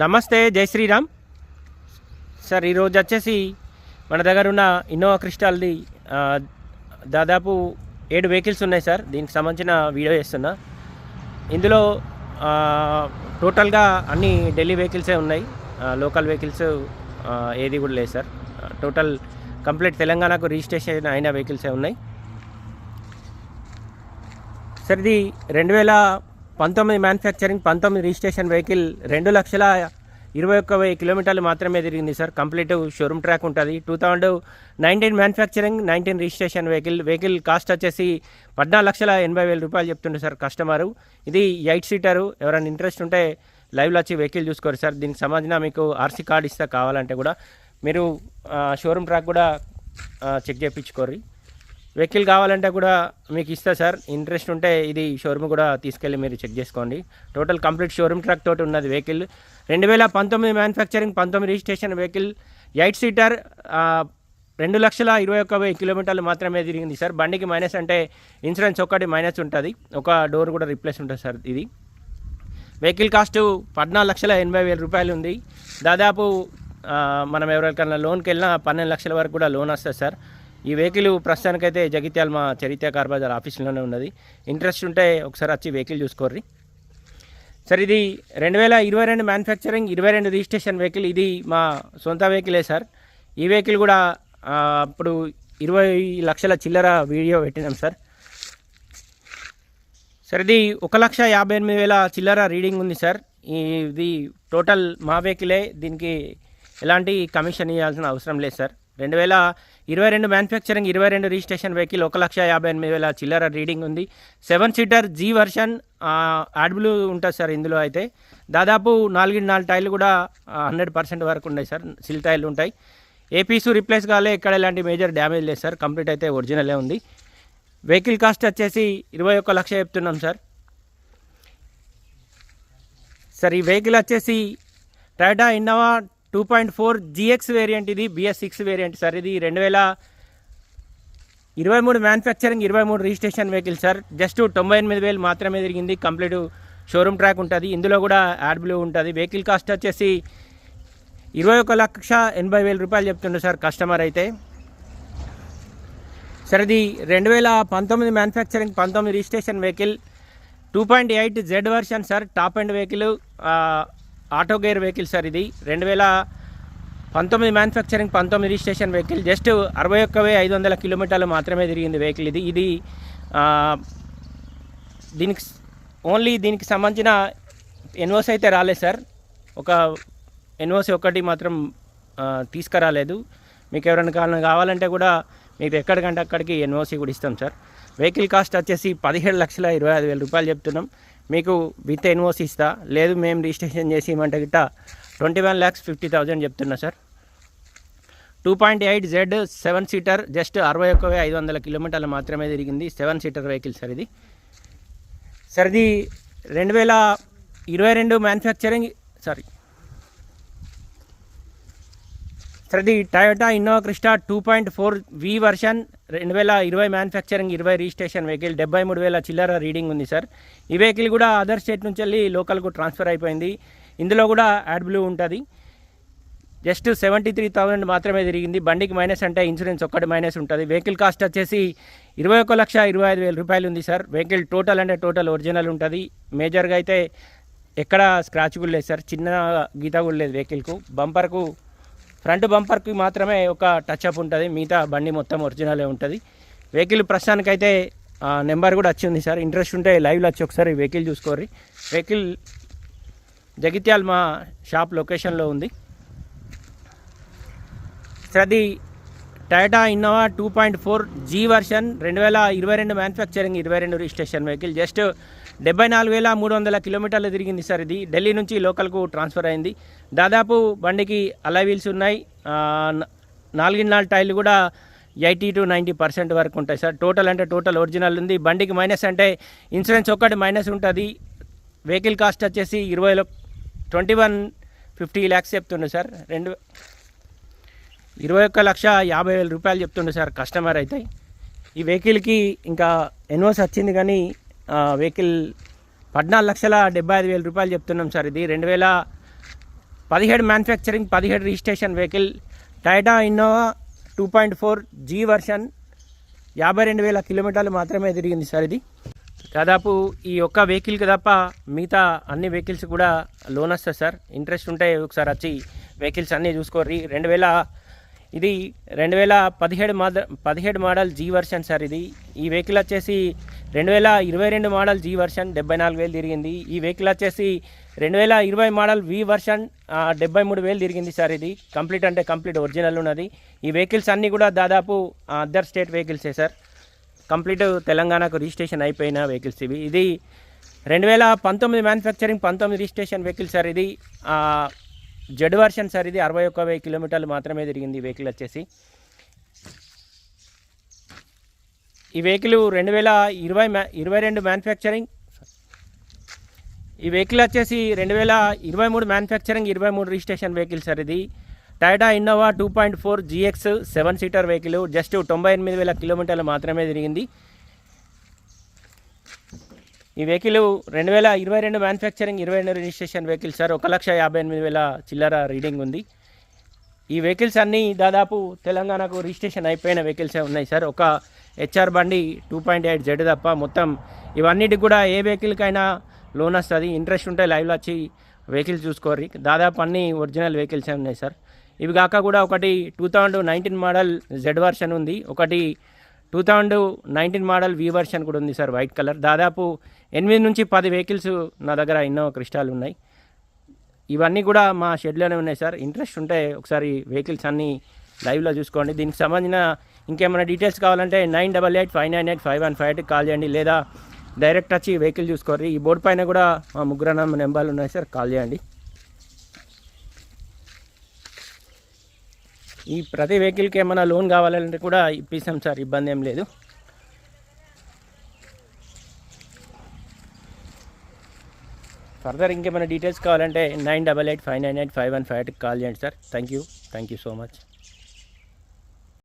నమస్తే జై శ్రీరామ్. సార్ ఈరోజు వచ్చేసి మన దగ్గర ఉన్న ఇన్నోవా క్రిస్టాల్ది దాదాపు ఏడు వెహికల్స్ ఉన్నాయి సార్. దీనికి సంబంధించిన వీడియో చేస్తున్నా. ఇందులో టోటల్గా అన్ని ఢిల్లీ వెహికల్సే ఉన్నాయి. లోకల్ వెహికల్స్ ఏది కూడా లేదు సార్. టోటల్ కంప్లీట్ తెలంగాణకు రిజిస్ట్రేషన్ అయిన వెహికల్సే ఉన్నాయి. సార్ ఇది రెండు వేల పంతొమ్మిది మ్యానుఫ్యాక్చరింగ్ పంతొమ్మిది రిజిస్ట్రేషన్ వెహికల్ రెండు లక్షల ఇరవై ఒక్క వెయ్యి కిలోమీటర్లు మాత్రమే తిరిగింది సార్. కంప్లీట్ షోరూమ్ ట్రాక్ ఉంటుంది. Two thousand nineteen manufacturing nineteen registration vehicle vehicle cost వచ్చేసి పద్నాలుగు లక్షల ఎనభై వేల రూపాయలు చెప్తుండే సార్ కస్టమరు ఇది ఎయిట్ సీటరు ఎవరైనా ఇంట్రెస్ట్ ఉంటే లైవ్లో వచ్చి వెహికల్ చూసుకోరు సార్. దీనికి సంబంధించిన మీకు ఆర్సీ కార్డు ఇస్తా కావాలంటే కూడా మీరు షోరూమ్ ట్రాక్ కూడా చెక్ చేయించుకోరు వెహికల్ కావాలంటే కూడా మీకు ఇస్తా సార్ ఇంట్రెస్ట్ ఉంటే ఇది షోరూమ్ కూడా తీసుకెళ్ళి మీరు చెక్ చేసుకోండి. టోటల్ కంప్లీట్ షోరూమ్ ట్రక్ తోటి ఉన్నది వెహికల్ రెండు వేల పంతొమ్మిది మ్యానుఫ్యాక్చరింగ్ పంతొమ్మిది రిజిస్ట్రేషన్ వెహికల్ ఎయిట్ సీటర్ రెండు లక్షల ఇరవై ఒక్క వెయ్యి కిలోమీటర్లు మాత్రమే తిరిగింది సార్ బండికి మైనస్ అంటే ఇన్సూరెన్స్ ఒక్కటి మైనస్ ఉంటుంది. ఒక డోర్ కూడా రిప్లేస్ ఉంటుంది సార్ ఇది. వెహికల్ కాస్ట్ పద్నాలుగు లక్షల ఎనభై వేల రూపాయలు ఉంది. దాదాపు మనం ఎవరికైనా లోన్కి వెళ్ళినా పన్నెండు లక్షల వరకు కూడా లోన్ వస్తుంది సార్ ఈ వెహికల్ ప్రస్తుతానికైతే జగిత్యాల మా చరిత్ర కార్బజార్ బజార్ ఆఫీస్లోనే ఉన్నది. ఇంట్రెస్ట్ ఉంటే ఒకసారి వచ్చి వెహికల్ చూసుకోర్రి. సార్ ఇది రెండు వేల ఇరవై రెండు మ్యానుఫ్యాక్చరింగ్ ఇరవై రెండు రిజిస్ట్రేషన్ వెహికల్ ఇది మా సొంత వెహికలే సార్. ఈ వెహికల్ కూడా అప్పుడు ఇరవై లక్షల చిల్లర వీడియో పెట్టినాం సార్. సార్ ఇది ఒక లక్ష యాభై ఎనిమిది వేల చిల్లర రీడింగ్ ఉంది సార్. ఈ- ఇది టోటల్ మా వెహికలే దీనికి ఎలాంటి కమిషన్ ఇవ్వాల్సిన అవసరం లేదు సార్. రెండు వేల ఇరవై రెండు మ్యానుఫ్యాక్చరింగ్ ఇరవై రెండు రిజిస్ట్రేషన్ వెహికల్ ఒక లక్ష యాభై ఎనిమిది వేల చిల్లర రీడింగ్ ఉంది. Seven seater G version AdBlue ఉంటుంది సార్ ఇందులో అయితే. దాదాపు నాలుగు నాలుగు టైర్లు కూడా హండ్రెడ్ పర్సెంట్ వరకు ఉన్నాయి సార్. సిల్ టైర్లు ఉంటాయి. ఏపీసు రిప్లేస్ కాలే ఎక్కడ ఎలాంటి మేజర్ డ్యామేజ్ లేదు సార్. కంప్లీట్ అయితే ఒరిజినలే ఉంది. వెహికల్ కాస్ట్ వచ్చేసి ఇరవై ఒక్క లక్ష చెప్తున్నాం సార్. సార్ ఈ వెహికల్ వచ్చేసి Toyota Innova two point four G X variant ఇది B S six variant sir. ఇది రెండు వేల ఇరవై మూడు మ్యానుఫ్యాక్చరింగ్ ఇరవై మూడు రిజిస్ట్రేషన్ వెహికల్ సార్. జస్ట్ తొంభై ఎనిమిది వేలు మాత్రమే తిరిగింది. కంప్లీట్ షోరూమ్ ట్రాక్ ఉంటుంది. ఇందులో కూడా యాడ్ బ్లూ ఉంటుంది. వెహికల్ కాస్ట్ వచ్చేసి ఇరవై ఒక లక్ష ఎనభై వేల రూపాయలు చెప్తుండే సార్ కస్టమర్ అయితే. సార్ ఇది రెండు వేల పంతొమ్మిది మ్యానుఫ్యాక్చరింగ్ పంతొమ్మిది registration vehicle two point eight Z version sir. Top and vehicle auto gear vehicle sir ఇది. రెండు వేల పంతొమ్మిది మ్యానుఫ్యాక్చరింగ్ పంతొమ్మిది రిజిస్ట్రేషన్ వెహికల్. జస్ట్ అరవై ఒక్క ఐదు వందల కిలోమీటర్లు మాత్రమే తిరిగింది వెహికల్ ఇది. ఇది దీనికి ఓన్లీ దీనికి సంబంధించిన ఎన్ఓసి అయితే రాలేదు సార్. ఒక ఎన్ఓసి ఒకటి మాత్రం తీసుకురాలేదు. మీకు ఎవరైనా కావాలని కావాలంటే కూడా మీకు ఎక్కడికంటే అక్కడికి ఎన్ఓసి కూడా ఇస్తాం సార్. వెహికల్ కాస్ట్ వచ్చేసి పదిహేడు లక్షల ఇరవై ఐదు వేల రూపాయలు చెప్తున్నాం. మీకు విత్ ఎన్ఓసి ఇస్తా. లేదు మేము రిజిస్ట్రేషన్ చేసి ఇవ్వమంటే గిట్ట twenty one lakhs fifty thousand చెప్తున్నా sir. Two point eight Z seven seater just అరవై ఒక్క ఐదు వందల కిలోమీటర్లు మాత్రమే తిరిగింది. సెవెన్ సీటర్ వెహికల్ సార్ ఇది. సార్ ఇది రెండు వేల ఇరవై రెండు మ్యానుఫ్యాక్చరింగ్ సారీ సార్ ఇది Toyota Innova Crysta two point four V version రెండు వేల ఇరవై మ్యానుఫ్యాక్చరింగ్ ఇరవై రిజిస్ట్రేషన్ వెహికల్ డెబ్బై మూడు వేల చిల్లర రీడింగ్ ఉంది సార్ ఈ వెహికల్ కూడా అదర్ స్టేట్ నుంచి వెళ్ళి లోకల్కు ట్రాన్స్ఫర్ అయిపోయింది. ఇందులో కూడా యాడ్ బ్లూ ఉంటుంది. జస్ట్ సెవెంటీ త్రీ థౌజండ్ మాత్రమే తిరిగింది. బండికి మైనస్ అంటే ఇన్సూరెన్స్ ఒక్కటి మైనస్ ఉంటుంది. వెహికల్ కాస్ట్ వచ్చేసి ఇరవై ఒక లక్ష ఇరవై ఐదు వేల రూపాయలు ఉంది సార్ వెహికల్ టోటల్ అంటే టోటల్ ఒరిజినల్ ఉంటుంది. మేజర్గా అయితే ఎక్కడ స్క్రాచ్ కూడా లేదు సార్ చిన్న గీత కూడా లేదు వెహికల్కు బంపర్కు ఫ్రంట్ బంపర్కి మాత్రమే ఒక టచ్ అప్ ఉంటుంది. మిగతా బండి మొత్తం ఒరిజినలే ఉంటుంది. వెహికల్ ప్రస్తుతానికైతే ఆ, నెంబర్ కూడా వచ్చింది సార్. ఇంట్రెస్ట్ ఉంటే లైవ్లో వచ్చి ఒకసారి వెహికల్ చూసుకోర్రి. వెహికల్ జగిత్యాల మా షాప్ లొకేషన్లో ఉంది. సార్ అది Tata Innova two point four G version రెండు వేల ఇరవై రెండు మ్యానుఫ్యాక్చరింగ్ ఇరవై రెండు రిజిస్ట్రేషన్ వెహికల్ జస్ట్ డెబ్బై నాలుగు వేల మూడు వందల కిలోమీటర్లు తిరిగింది సార్ ఇది. ఢిల్లీ నుంచి లోకల్కు ట్రాన్స్ఫర్ అయింది. దాదాపు బండికి అలై వీల్స్ ఉన్నాయి. ఆ, నాలుగు నాలుగు టైర్లు కూడా ఎయిటీ టు నైంటీ పర్సెంట్ వరకు ఉంటాయి సార్. టోటల్ అంటే టోటల్ ఒరిజినల్ ఉంది. బండికి మైనస్ అంటే ఇన్సూరెన్స్ ఒక్కటి మైనస్ ఉంటుంది. వెహికల్ కాస్ట్ వచ్చేసి ఇరవై ట్వంటీ వన్ ఫిఫ్టీ ల్యాక్స్ చెప్తుండే సార్. రెండు ఇరవై ఒక్క లక్ష యాభై వేల రూపాయలు చెప్తుండే సార్ కస్టమర్ అయితే. ఈ వెహికల్కి ఇంకా ఎన్ఓస్ వచ్చింది కానీ వెహికల్ పద్నాలుగు లక్షల డెబ్బై ఐదు వేల రూపాయలు చెప్తున్నాం సార్ ఇది. రెండు వేల పదిహేడు మ్యానుఫ్యాక్చరింగ్ పదిహేడు registration vehicle Toyota Innova two point four G version యాభై రెండు వేల కిలోమీటర్లు మాత్రమే తిరిగింది సార్ ఇది. దాదాపు ఈ ఒక్క వెహికల్కి తప్ప మిగతా అన్ని వెహికల్స్ కూడా లోన్ వస్తుంది సార్. ఇంట్రెస్ట్ ఉంటే ఒకసారి వచ్చి వెహికల్స్ అన్నీ చూసుకోర్రి. రెండు వేల ఇది రెండు వేల పదిహేడు మోడల్ పదిహేడు మోడల్ జీ వర్షన్ సార్ ఇది. ఈ వెహికల్ వచ్చేసి రెండు వేల ఇరవై రెండు మోడల్ జీ వర్షన్ డెబ్బై నాలుగు వేలు తిరిగింది. ఈ వెహికల్ వచ్చేసి రెండు వేల ఇరవై మోడల్ వి వర్షన్ డెబ్బై మూడు వేలు తిరిగింది సార్ ఇది. కంప్లీట్ అంటే కంప్లీట్ ఒరిజినల్ ఉన్నది. ఈ వెహికల్స్ అన్నీ కూడా దాదాపు అదర్ స్టేట్ వెహికల్సే సార్. కంప్లీట్ తెలంగాణకు రిజిస్ట్రేషన్ అయిపోయిన వెహికల్స్ ఇవి. ఇది రెండు వేల పంతొమ్మిది మ్యానుఫ్యాక్చరింగ్ పంతొమ్మిది రిజిస్ట్రేషన్ వెహికల్ సార్ ఇది. జెడ్ వర్షన్ సార్ ఇది అరవై ఒక్క వెయ్యి కిలోమీటర్లు మాత్రమే తిరిగింది ఈ వెహికల్ వచ్చేసి. ఈ వెహికల్ రెండు వేల ఇరవై మ్యా ఇరవై రెండు మ్యానుఫ్యాక్చరింగ్ ఈ వెహికల్ వచ్చేసి రెండు వేల ఇరవై మూడు మ్యానుఫ్యాక్చరింగ్ ఇరవై మూడు రిజిస్ట్రేషన్ వెహికల్ సార్ ఇది Tata Innova two point four G X seven seater vehicle just తొంభై ఎనిమిది వేల కిలోమీటర్లు మాత్రమే తిరిగింది. ఈ వెహికల్ రెండు వేల ఇరవై రెండు మ్యానుఫ్యాక్చరింగ్ ఇరవై రెండు రిజిస్ట్రేషన్ వెహికల్ సార్ ఒక లక్ష యాభై ఎనిమిది వేల చిల్లర రీడింగ్ ఉంది. ఈ వెహికల్స్ అన్నీ దాదాపు తెలంగాణకు రిజిస్ట్రేషన్ అయిపోయిన వెహికల్సే ఉన్నాయి సార్ ఒక హెచ్ఆర్ బండి టూ పాయింట్ ఎయిట్ జెడ్ తప్ప మొత్తం ఇవన్నిటికి కూడా ఏ వెహికల్కైనా లోన్ వస్తుంది. ఇంట్రెస్ట్ ఉంటే లైవ్లో వచ్చి వెహికల్స్ చూసుకోర్రి. దాదాపు అన్ని ఒరిజినల్ వెహికల్సే ఉన్నాయి సార్ ఇవి కాక కూడా ఒకటి two thousand nineteen model Z version ఉంది. ఒకటి two thousand nineteen model V version కూడా ఉంది సార్ వైట్ కలర్ దాదాపు ఎనిమిది నుంచి పది వెహికల్స్ నా దగ్గర ఇన్నోవా క్రిస్టాలు ఉన్నాయి. ఇవన్నీ కూడా మా షెడ్లోనే ఉన్నాయి సార్. ఇంట్రెస్ట్ ఉంటే ఒకసారి వెహికల్స్ అన్నీ లైవ్లో చూసుకోండి. దీనికి సంబంధించిన ఇంకేమైనా డీటెయిల్స్ కావాలంటే nine double eight five nine eight five one five eight call చేయండి. లేదా డైరెక్ట్ వచ్చి వెహికల్ చూసుకోర్రి. ఈ బోర్డు పైన కూడా మా ముగ్గురు నెంబర్లు ఉన్నాయి సార్ కాల్ చేయండి. ఈ ప్రతి వెహికల్కి ఏమైనా లోన్ కావాలంటే కూడా ఇప్పిస్తాం సార్ ఇబ్బంది ఏం లేదు. ఫర్దర్ ఇంకేమైనా డీటెయిల్స్ కావాలంటే nine double eight five nine eight five one five ఎయిట్కి కాల్ చేయండి sir. Thank you. Thank you so much.